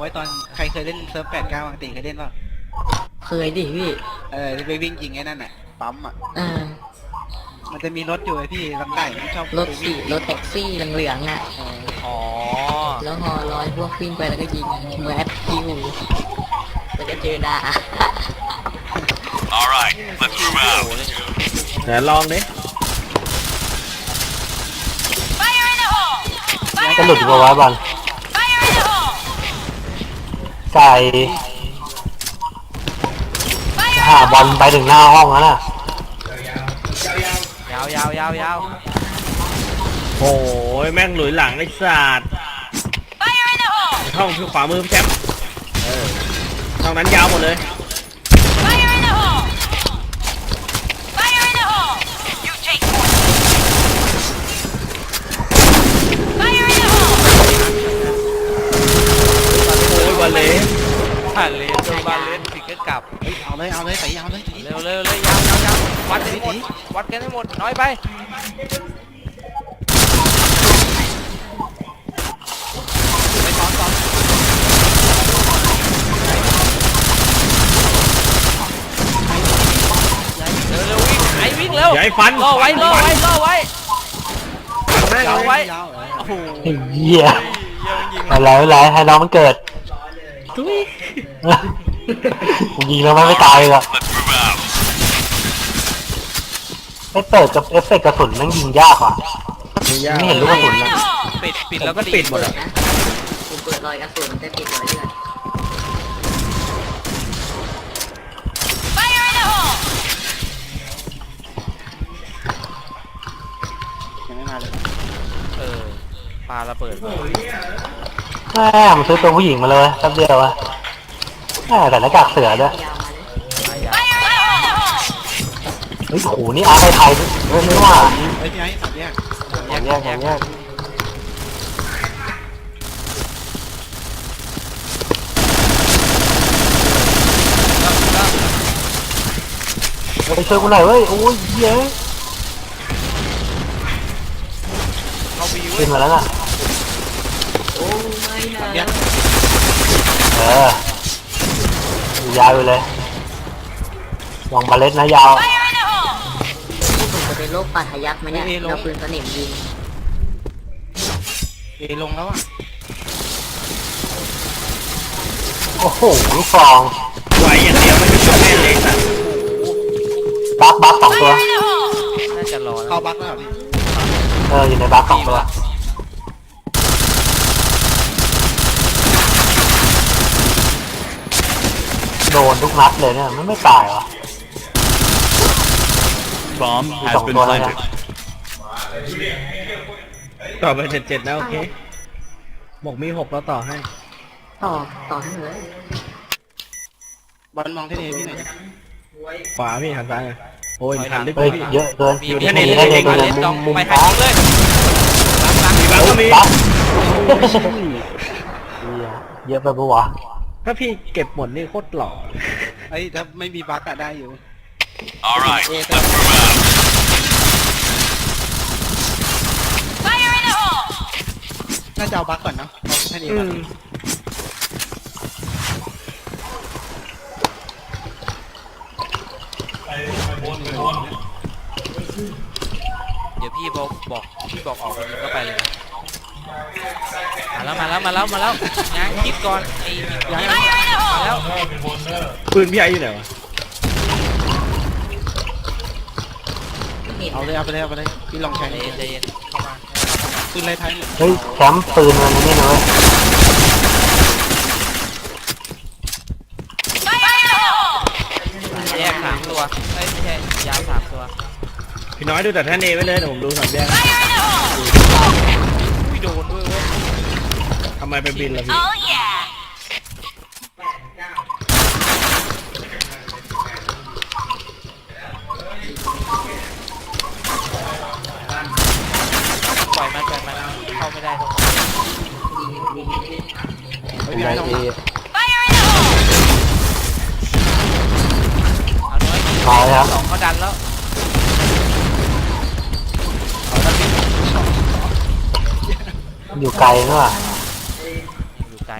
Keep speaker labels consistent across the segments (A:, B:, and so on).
A: ไว้ตอนใครเคยเล่นเซิร์ฟแปดเก้าบางตีเคยเล่นป่ะ
B: เคยดิพี่
A: เออที่ไปวิ่งยิงไอ้นั่นน่ะปั๊มอะ
B: อ่า
A: มันจะมีรถอยู่ไอ้พี่ลำไก่มันชอบ
B: รถสีรถแท็กซี่เหลืองๆอะ
A: เออ
C: อ๋อ
B: แล้วฮอลอยพวกวิ่งไปแล้วก็ยิงแมสคิวแล้วก็เจอดา
D: All right, let's move out.
E: เดี๋ยวลองดิ
F: Fire in the hole!
G: จะหลุดกว่าไว้บอล ใส่หาบอลไปถึงหน้าห้องแล้วน่ะ
C: ยาวยาวยาวยาว
E: โอ้ยแม่งหลุยหลังไอ้สัตว์
F: Fire in the hole!
E: ช่องคือขวามือพี่แชมป์เออช่องนั้นยาวหมดเลย
F: Fire in the hole! Fire in the hole! You take point. Fire in the hole!
E: โอ้ยบอลเลย
C: บาเลนโดนบาเลนปิดก็กลับ
A: เฮ้ยเอาเลยเอาเลยตีเอาเลยตี
C: เร็วเร็วเร็วยาวยาวยาววัดกันให้หมดวัดกันให้หมดน้อยไป
A: ไปซ้อนซ้อน
C: เร็วเร็ววิ่งไอ้วิ่งเร็ว
E: อย่าให้ฟัน
C: ล่อไว้ล่อไว้ล่อไว้
E: แม่ง
C: เอา
E: เลย
C: ไว้
A: ยาวเหรอ
C: โอ้โห
G: ไอ้เหี้ย
C: เหี้ยังยิง
G: อะไรไม่เป็นไรให้น้องมันเกิด
E: ทุย
G: กูยิงแล้วมันไม่ตายเลยอะ
D: Let's move out.
G: ไม่เปิดกับเอฟเฟกต์กระสุนแมันยิงยากว่ะ
E: ไม่ยาก
G: ไม่เห็นลูกกระสุน
F: Fire in
G: นะ
F: the hole!
C: ปิดปิดแล้วก็ดี
E: ปิดหมดอะ
B: นะกูเปิดรอยกระสุนแต่ปิดรอยเลือด
F: Fire in the hole!
A: ยังไม่มาเลย
C: เออปาระเบิดมา
G: แม่มันซื้อตัวผู้หญิงมาเลยแป๊บเดียวอะแม่แต่หน้ากากเสือด้วย
B: ยาวมาเลย
F: Fire in the hole!
G: เฮ้ยโอ้โหนี่อาร์ไทยไทยเฮ้ยไม่ว่า
A: เฮ้ยพี่ไอ้สามแยก
G: อย่างแยกอย่างแยกเฮ้ยช่วยกูหน่อยเว้ย โอ้ยเย้ย
C: เข้าบีเว้
G: ขึ้
C: ย
G: นมาแล้วน่ะ
B: โอ้ไม่ นะ
A: สามแยก
G: เอออยู่ยาวอยู่เลยลองบาเลตนะยาว
F: Fire in the hole!
B: ที่ผมจะเป็นโรคปาทะยักไหมเนี่ยเราปืนสนิมยิง
A: เอลงแล้วอะ
G: โอ้โหลูกซอง
E: ไหวอย่างเดียวมันจะช่วยแม่งเลยสัตว์
G: บักบักสองตัว
F: Fire in the hole!
C: น่าจะรอ
A: เข้า
C: แล้ว
A: บั๊กแล้วเหรอพี่
G: เอออยู่ในบักสองตัว โดนทุกนัดเลยเนี่ยมันไม่ตายวะ
D: Bomb has
G: Don't
D: been
G: go there.
D: planted.
E: ต่อไปเจ็ดเจ็ดแล้วโอเคบอกมีหกแล้วต่อให้
B: ต่อต่อให้เลย
A: บอลมองเท่ๆพี่หน่อยดิ
E: ขวาพี่หันซ้ายไงโอ้ยทันลึก
G: เฮ้ย
E: พี่
G: เยอะเกิน
C: มี
G: อยู่
C: มี
G: ที่
C: มี
G: นี่
C: ได้
G: ได้
C: เล
G: เลยย
C: มา
G: ดู
C: เล่น
G: มุ
C: ต้อง
G: มมุม
C: ไป
G: ฟ้า
C: หายิงเลยล้างล้าง
E: มีบ้างก็มี
G: บักเยอะไปปะวะ
E: ถ้าพี่เก็บหมดนี่โคตรหล่อ
A: เฮ้ยถ้าไม่มีบั๊กอะได้อยู่
D: All right,
A: Yeah,
D: let's move out.
F: Fire in the hole!
A: น่าจะเอาบั๊กก่อนเนาะเอาแค่นี้
E: อื
A: ก่อน
E: ม
C: เดี๋ยวพี่บอกบอกพี่บอกออกไปยิงก็ไปเลยนะ มาแล้วมาแล้วมาแล้วมาแล้วง้างคิดก่อนไอ้ย้าย
F: Fire in the
C: มา
F: hole!
C: แล้ว
E: ปืนพี่ไออยู่ไหนวะ
B: เห็น
A: เอาเลยเอาไปเลยเอาไปเลยพี่ลองใช้
C: ใจ
A: นี่
C: เย็นใจเย็นเข้ามา
A: ปืนไรไทยหมด
G: เฮ้ยแชมป์ปืนมันนี่นะเว้ย
F: Fire in the hole!
C: แยกสามตัวเอ้ยไม่ใช่ยาวสามตัว
E: พี่น้อยดูแต่ท่านเอไว้เลยเดี๋ยวผมดูสามแยก
C: นด้วยเว้ย
E: ทำไมไปบินล่ะพี่
F: Oh yeah!
C: ปล่อยมันปล่อยมันเข้าไม่ได้ตรง
A: เฮ้ยพี่ไอ้ลองหลัง
F: Fire in the hole!
C: เอาน้อย
G: มาเลยครับ
C: สองเขาดันแล้ว
G: อยู่ไกลเนอะ
C: อยู่ไกล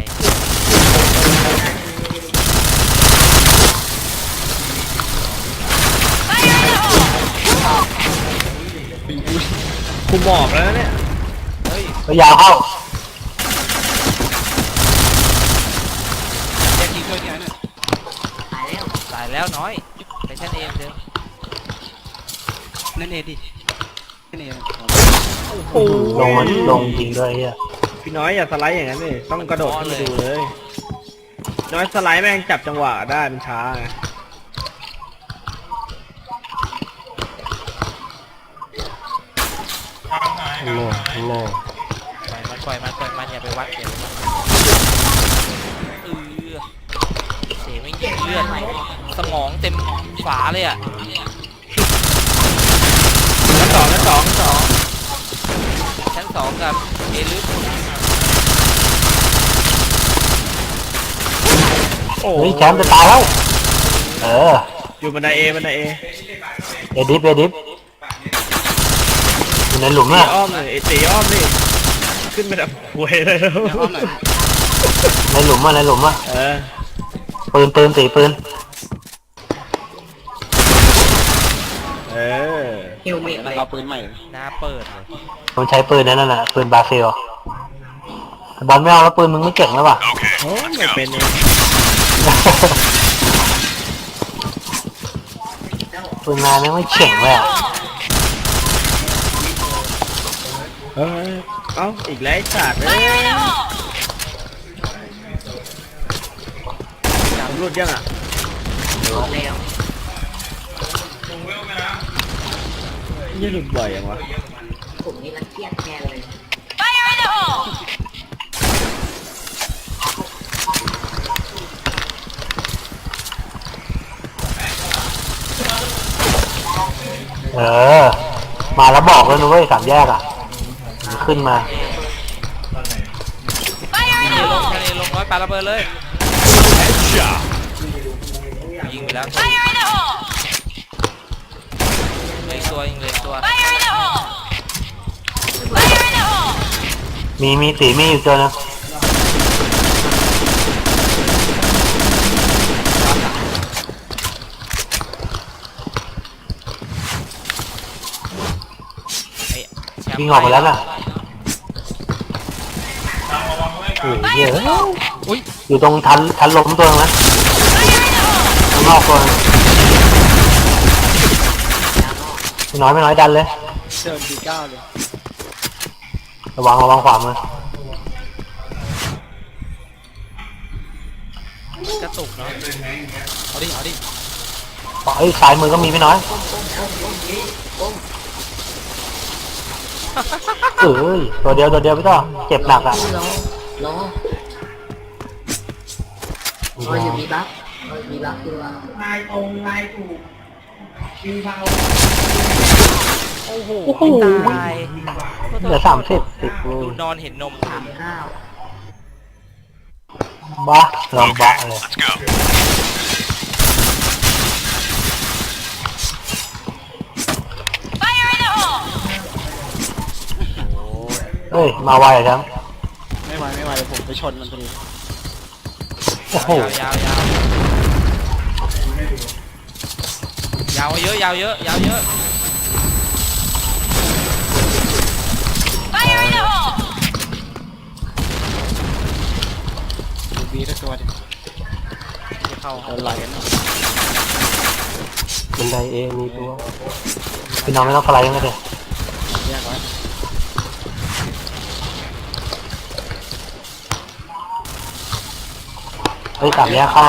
E: กูหมอบแล้วเนี่ย
C: เฮ้ย
G: พยาวเข้า
A: แยกทีมด้วยที่ไหน
B: เนี่ย
C: ตายแล้วน้อยไปชั้นเอมเดิม
A: เล่นเอดิเล่นเอ
E: โอ้โห
G: ลงมาลงจริงด้วยไอ้เฮีย
E: พี่น้อยอย่าสไลด์อย่างนั้นเลยต้องกระโดดขึ้นมาดูเลย น้อยสไลด์แม่งจับจังหวะได้มันช้าไง
G: โน่โน่
C: ปล่อยมันปล่อยมันปล่อยมันอย่าไปวัดอย่าไปวัดเออเสียไม่ยิงเลือดสมองเต็มฝาเลยอะ
E: ชั้นสองชั้นสองชั้นสอง
C: ชั้นสองกับเอลึก
E: โอ้
G: เฮ้ยแชมป์จะตายแล้วเออ
E: อยู่บันไดเอบันไดเอ
G: เอดิฟเอดิฟอยู่ในหลุม
E: ตี
G: น่ะ
E: อ้อมเลยไอตีอ้อมนี่ขึ้นไปแบบหวยเลย
A: เดี๋ยวอ้อมหน่อย
G: ในหลุมอะในหลุมอะ
E: เออ
G: ปืนปืนตีปืน
E: เออ
B: เฮลเมต
A: แล้ว
B: เลย
A: เอาปืนใหม่เลย
C: หน้าเปิดเลย
G: มันใช้ปืนนั่นน่ะปืนบราซิลบอลไม่เอาแล้วปืนมึงไม่เก่งแล้วป่ะ
D: Okay,
E: โอ้
D: let's
E: ไม่
D: go.
E: เป็นเอง
G: ปืนนายแม่งไม่เข่งเลยอะ
E: เออเอ้าอีกแล้วไอ้สัตว์เอ้ย
F: Fire in the hole!
E: สำรวจยังอะ
B: หมดแล้ว
E: ยี่หลุดบ่อยยังวะ
B: ผมนี่รังเกียจแทนเลย
F: Fire in the hole!
G: เออ มาแล้วบอกเลยนะเว้ยสามแยกอะมันขึ้นมา
F: Fire in
C: เอ
F: the
C: ลง
F: hole!
C: ทะเลลงร้อยปาระเบิดเลย
D: Headshot.
C: ยิงไปแล้ว
F: Fire in the hole!
C: เหลยตัวยิงเหลยตัว
F: Fire in the hole! Fire in the hole!
G: มีมีสีมีอยู่ตัวนึง
C: ไอ้แชมป์
G: วิ่งออกไปแล้วน่ะโอ้ยเหี้ยเอะ
C: อุ้ย
G: อยู่ตรงทันทันล้มตัวนึงนะ
F: Fire in the hole!
G: ข้างนอกตัวนึง ไม่น้อยไม่น้อยดันเลย
A: เดินทีเก้าเลย
G: ระวังระวังขวามือก
C: ระตุกเนาะ
A: เอาดิเอาดิ
G: เอ้ยซ้ายมือก็มีไม่น้อยเอ้ยตัวเดียวตัวเดียวไม่ต้องเจ็บหนักอะ
B: รอรอรออยู่มีบัฟรออยู่มีบัฟตัว
C: โอ้โหไม่ตาย
G: เหลือสามสิบสิบเล
C: ดู
G: ย
C: นอนเห็นนม
B: สามเก้า
G: บ้าลองบ้า
D: Okay,
G: เลย
D: let's go.
F: Fire in the hole!
G: เฮ้ย มาไวอะครับ
A: ไม่ไหวไม่ไหวเดี๋ยวผมไปชนมันพอดี
G: โอ้โห
C: ยาวยาวยาวาวเยอะยาวเยอะยาวเยอะ
F: Fire in the hole!
A: ดูบีทั้งตัวดิ
C: ที่เข้า
A: โดนไหลกัน
G: เป็นไดเอมีตัวพี่น้องไม่ต้องสไลด์กันเลย
A: แยกไว้
G: เฮ้ยสามแยกเข้า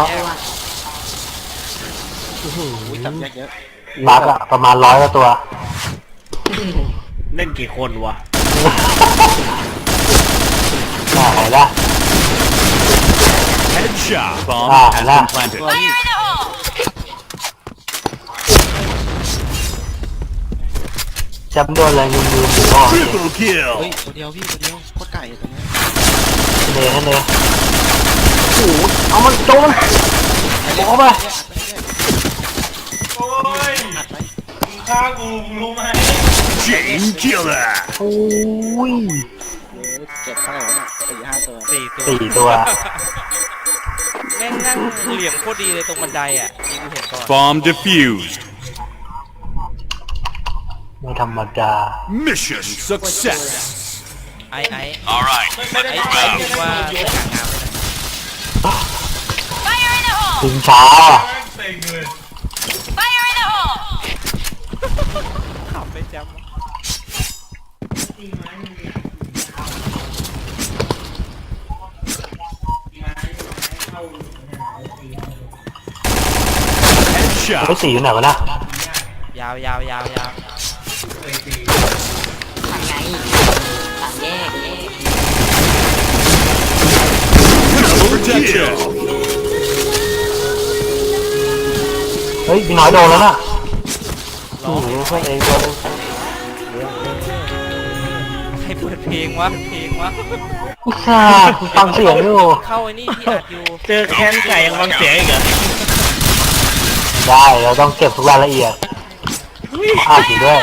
A: อุ้ยจับแยกเยอะ
G: บักอะประมาณร้อยกว่าตัว
E: เล่นกี่คนวะ
G: น่าไหนล่ะ
D: Headshot. Bomb
G: Ah,
D: has
G: nah.
D: been planted.
A: ตัวนี้
F: Fire in the hole!
G: จำโดนอะไรยืนยืนอยู่รอ
D: Triple kill.
A: เฮ้ยตัวเดียวพี่ตัวเดียวโคตรไก่ตัวเนี้ย
G: เดนนั่นเองโอ้โหเอามันโจมมันบอกเข้าไป
A: อัดไว้
D: Chain killer.
G: โอ้ย
A: เออเจ็บเท่าไหร่วะเนี่ยสี่ห้าตัว
C: สี่ตัว
G: สี่ตัว
C: แม่งนั่งเหลี่ยมโคตรดีเลยตรงบันไดอะนี่กูเห็นก่อน
D: Bomb defused.
G: ไม่ธรรมดา
D: Mission success.
C: ไอ้ไอ้
D: All right,
C: ไอ้
D: let's
C: ไอ้
D: move
C: คิด
D: out.
C: ว่าไม่กางงามไปไหน
F: Fire in the hole!
G: ถึงช้า
F: Fire
C: ไอ้
D: Headshot.
G: สีอยู่ไหนวะนะ
C: ยาวยาวยาวยาว
B: ทางไงทางแยกแยก
D: Protection.
G: เฮ้ยพี่น้อยโดนแล้วนะโอ้โหเพื่อนเองโดน
C: ใครเปิดเพลงวะเพลงวะ
G: อุตส่าห์ฟังเสียงอยู่
C: เข้าไอ้นี่ที่อัดอยู่
E: เจอแค้นไก่ยังฟังเสียงอีกเหรอ
G: ได้ เราต้องเก็บทุกรายละเอียดอ่านอยู่ด้วย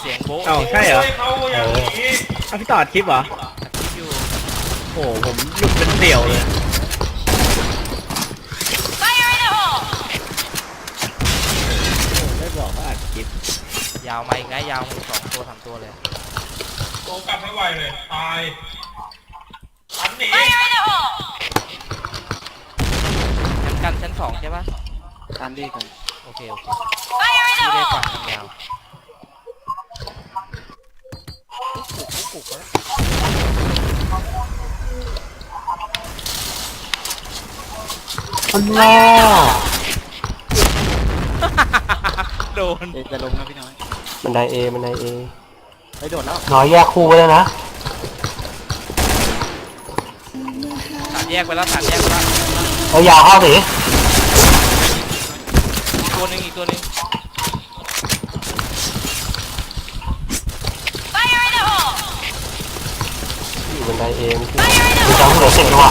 C: เสียงโบ๊ะ
E: เอ้าใช่เหรอ
G: เออ
E: เอาพี่ต่อคลิปเหรอ
C: อัดคลิปอยู่
E: โอ้โหผมหลุดเป็นเดี่ยวเลย
F: Fire in the hole!
E: ไม่บอกว่าอัดคลิป
C: ยาวมาอีกนะยาวมาสองตัวสามตัวเลย
F: Fire in the hole!
C: ชั้นกันชั้นสองใช่ปะ
A: ตามดีกัน
C: โอเค โอเค
F: Fire in
C: ที่
F: the
C: ได้
F: hole!
C: ฟังทางยาวปลุกปลุกปลุกแล้ว
G: มันแน่
C: โดน
A: เดี๋ยวจะลงนะพี่น้อย
G: มันไดเอมันไดเอ
A: ไปโดดแล้ว
G: น้อยแยกคู่ไว้เลยนะ
C: สามแยกไปแล้วสามแยกไปแล้ว
G: เอายาวเข้าสิ
C: อีก ตัวหนึ่งอีกตัวหนึ่ง
F: Fire in the hole!
G: อยู่บันไดเอม
F: Fire in the
G: ดู
F: hole!
G: จังเหลือสิบด้วย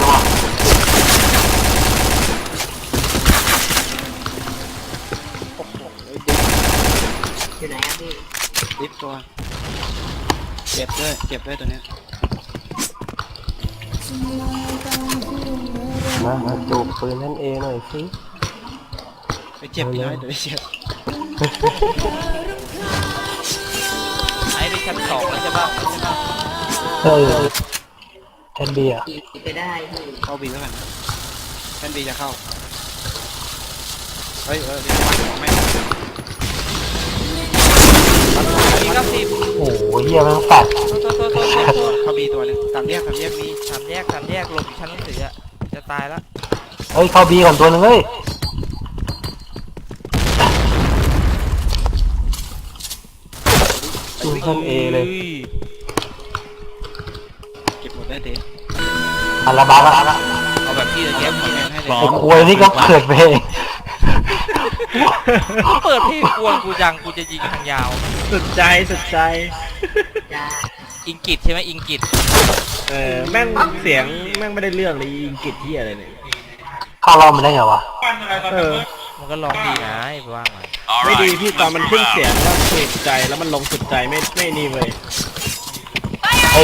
B: อยู่ไหนอะพี่
A: ลิฟต์ตัว เจ็บด้วย เจ็บด้วยตัวเนี้ย
G: มามาจูบปืนนั่นเอหน่อยสิ
A: ไปเจ็บพี่น้อยเดี๋ยวไปเจ็บ
C: ไอ้ได้ชั้นสองแล้วใช่ปะใช่ปะ
G: เออแทนเบียร์
B: ขี่ไปได้พี่
A: เข้าบีแล้วกันนะแทนบีจะเข้า เฮ้ยเออไม่
C: มีเก้าสิบ
G: โอ้โหเฮียแมันแฟด
C: โทษโทษโทษโทษโทษโทษ
A: เข้าบีตัวหนึงตามแยกตามแยกมี
C: สามแยกสามแยกหลบอยู่ชั้นหนังสืออะจะตายละ
G: เฮ้ยเข้าบีก่อนตัวหนึงเฮ้ย ดูท่านเอเลย
A: เก็บหมดได้เด็
G: อัลลาบาละ
C: เอาแบบที่จะแยก
A: คอมเมนต์ให้เลย
G: ไอ้ควยนี่ก็เกิดเพลง
C: เปิดเพลงกวนกูจังกูจะยิงทางยาว
E: สุดใจสุดใจ
B: จ้า
C: อิงกิตใช่ไหมอิงกิต
E: เออแม่งเสียงแม่งไม่ได้เรื่องเลยอังกฤษที่อะไรเนี่ย
G: เข้ารอบมันได้ไงวะ
E: เออ
C: มันก็ลองดีนะไอ้ว่างมัน
D: All
E: ไม่ดี
D: right,
E: พี่ตอน
D: let's
E: มัน
D: move
E: ขึ้นเสียง
D: out.
E: แล้วสุดใจแล้วมันลงสุดใจไม่ไม่นี่เว้ย
G: ไอ้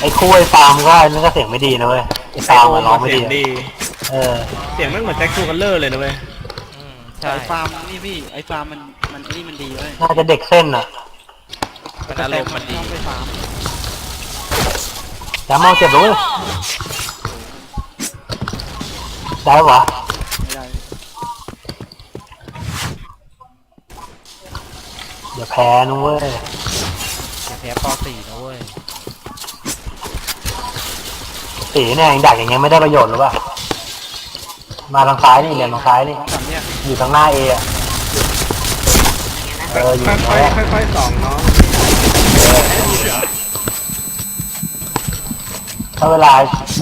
G: ไอ้คู่ไอ้ฟาร์มก็นั่นก็เสียงไม่ดีนะเว้ยไอ้ฟาร์มมันร้องไม่
E: เสียง
G: ดี
E: ดี
G: เออ
E: เสียงแม่งเหมือนแจ็คทูคัลเลอร์เลยนะเว้ย
C: อืม
A: แต่
C: ใช่
A: ไอ้ฟาร์มนี่พี่ไอ้ฟาร์มมันมันไอ้นี่มันดีเลย
G: น่าจะเด็กเส้นอะ
C: มันอารมณ์มันดี
A: ชอบไอ้ฟาร์ม
G: แล้วเมาเจ็บเลยได้ปะ เดี๋ยวแพ้นุ้เว้ย
C: อย่าแพ้ป .4 นะเว้ย
G: สีเนี่ยยังดักอย่างเงี้ยไม่ได้ประโยชน์หรือเปล่ามาทางซ้ายนี่เรียนทางซ้ายนี่
A: สองสามแยก
G: อยู่ทางหน้าเออะเอออยู่
E: ค่
G: ตรง
E: อย
G: นี้
E: ๆค่อยๆส่องน้อง
G: ถ้าเวลา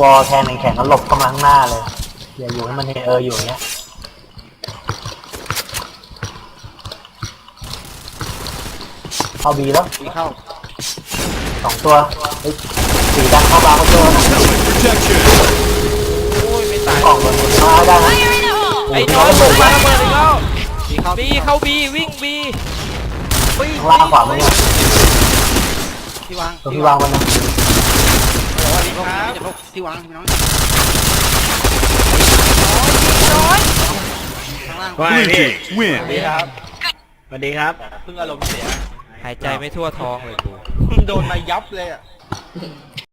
G: บอลแทนแข่งก็หลบเข้ามาข้างหน้าเลย อย่าอยู่ให้มันเห็นเอออยู่อย่างเงี้ย เข้าบีแล้ว
A: มีเข้า
G: สองตัวเฮ้ยสีดันเข้าบาร์ก็ตัวนะ
D: Protection.
C: โอ้ยไม่ตาย
G: ออกมามาได้นะ
F: Fire in the hole!
C: ไอ้น้องมึงมาระเบิดอีกแล้ว
A: มีเข้า
C: บีเข้าบีวิ่งบีวิ่ง
G: ข้างล่างขวามือเนี่ย
A: ที่วาง
G: ตัวที่วางมันนะ
A: สวัสดีครับจะพกที่วางพี่น้องข้างล่าง
E: ว่าไง
D: Blue
E: พี่
D: team win.
E: สวัสดีครับ
A: เพิ่งอารมณ์เสีย
C: หายใจไม่ทั่วท้องเลยกู
A: โดนมายับเลยอะ